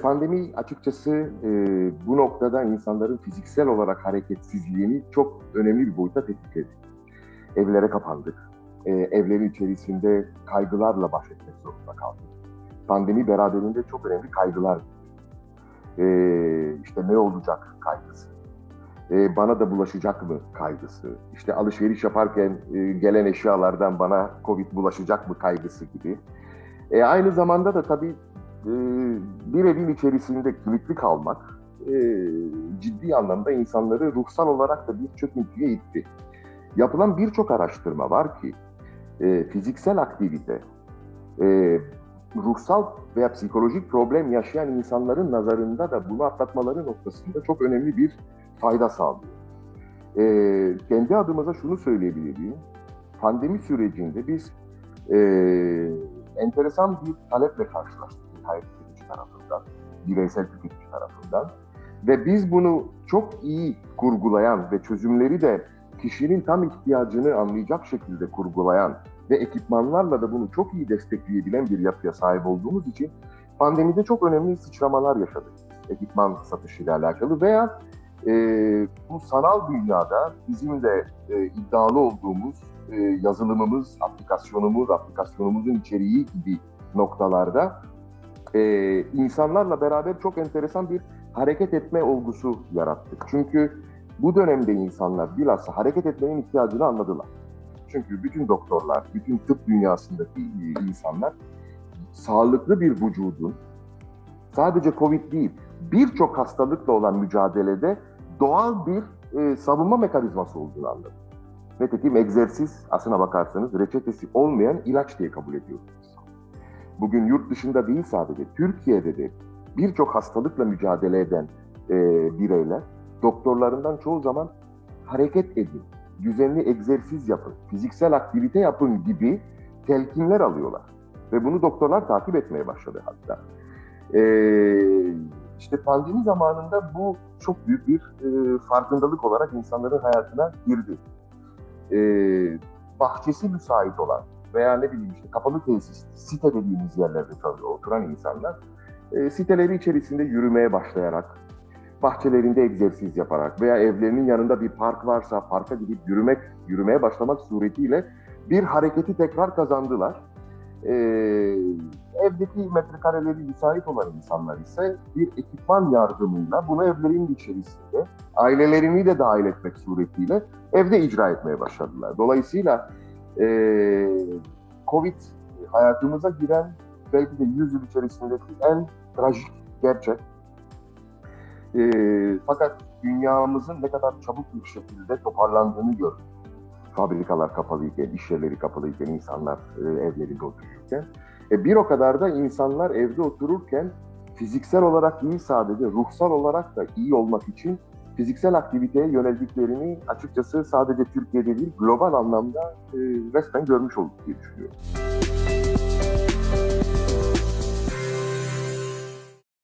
pandemi açıkçası e, bu noktada insanların fiziksel olarak hareketsizliğini çok önemli bir boyuta tetikledi. Evlere kapandık. E, evlerin içerisinde kaygılarla baş etmek zorunda kaldık. Pandemi beraberinde çok önemli kaygılar. E, işte ne olacak kaygısı. E, bana da bulaşacak mı kaygısı. İşte alışveriş yaparken e, gelen eşyalardan bana Covid bulaşacak mı kaygısı gibi. E, aynı zamanda da tabii e, bir evin içerisinde kilitli kalmak e, ciddi anlamda insanları ruhsal olarak da bir çöküntüye itti. Yapılan birçok araştırma var ki e, fiziksel aktivite, e, ruhsal veya psikolojik problem yaşayan insanların nazarında da bunu atlatmaları noktasında çok önemli bir fayda sağlıyor. E, kendi adımıza şunu söyleyebilirim. Pandemi sürecinde biz e, enteresan bir taleple karşılaştık tüketici tarafından, bireysel tüketici tarafından. Ve biz bunu çok iyi kurgulayan ve çözümleri de kişinin tam ihtiyacını anlayacak şekilde kurgulayan ve ekipmanlarla da bunu çok iyi destekleyebilen bir yapıya sahip olduğumuz için pandemide çok önemli sıçramalar yaşadık. Ekipman satışıyla alakalı veya e, bu sanal dünyada bizim de e, iddialı olduğumuz e, yazılımımız, aplikasyonumuz, aplikasyonumuzun içeriği gibi noktalarda e, insanlarla beraber çok enteresan bir hareket etme olgusu yarattık. Çünkü bu dönemde insanlar bilhassa hareket etmenin ihtiyacını anladılar. Çünkü bütün doktorlar, bütün tıp dünyasındaki insanlar sağlıklı bir vücudun sadece Covid değil, birçok hastalıkla olan mücadelede doğal bir e, savunma mekanizması olduğunu anladı. Nitekim egzersiz aslına bakarsanız reçetesi olmayan ilaç diye kabul ediyoruz. Bugün yurt dışında değil sadece, Türkiye'de de birçok hastalıkla mücadele eden e, bireyler doktorlarından çoğu zaman hareket edin, düzenli egzersiz yapın, fiziksel aktivite yapın gibi telkinler alıyorlar. Ve bunu doktorlar takip etmeye başladı hatta. Ee, işte pandemi zamanında bu çok büyük bir e, farkındalık olarak insanların hayatına girdi. Ee, bahçesi müsait olan veya ne bileyim işte kapalı tesis, site dediğimiz yerlerde oturan insanlar e, siteleri içerisinde yürümeye başlayarak, bahçelerinde egzersiz yaparak veya evlerinin yanında bir park varsa parka gidip yürümek, yürümeye başlamak suretiyle bir hareketi tekrar kazandılar. Ee, evdeki metrekareleri müsait olan insanlar ise bir ekipman yardımıyla bunu evlerin içerisinde ailelerini de dahil etmek suretiyle evde icra etmeye başladılar. Dolayısıyla e, Covid hayatımıza giren belki de 100 yıl içerisindeki en trajik gerçek. E, fakat dünyamızın ne kadar çabuk bir şekilde toparlandığını gördük. Fabrikalar kapalıyken, iş yerleri kapalıyken, insanlar e, evlerinde oturuyorken. E, bir o kadar da insanlar evde otururken fiziksel olarak değil sadece ruhsal olarak da iyi olmak için fiziksel aktiviteye yöneldiklerini açıkçası sadece Türkiye'de değil global anlamda e, resmen görmüş olduk diye düşünüyorum.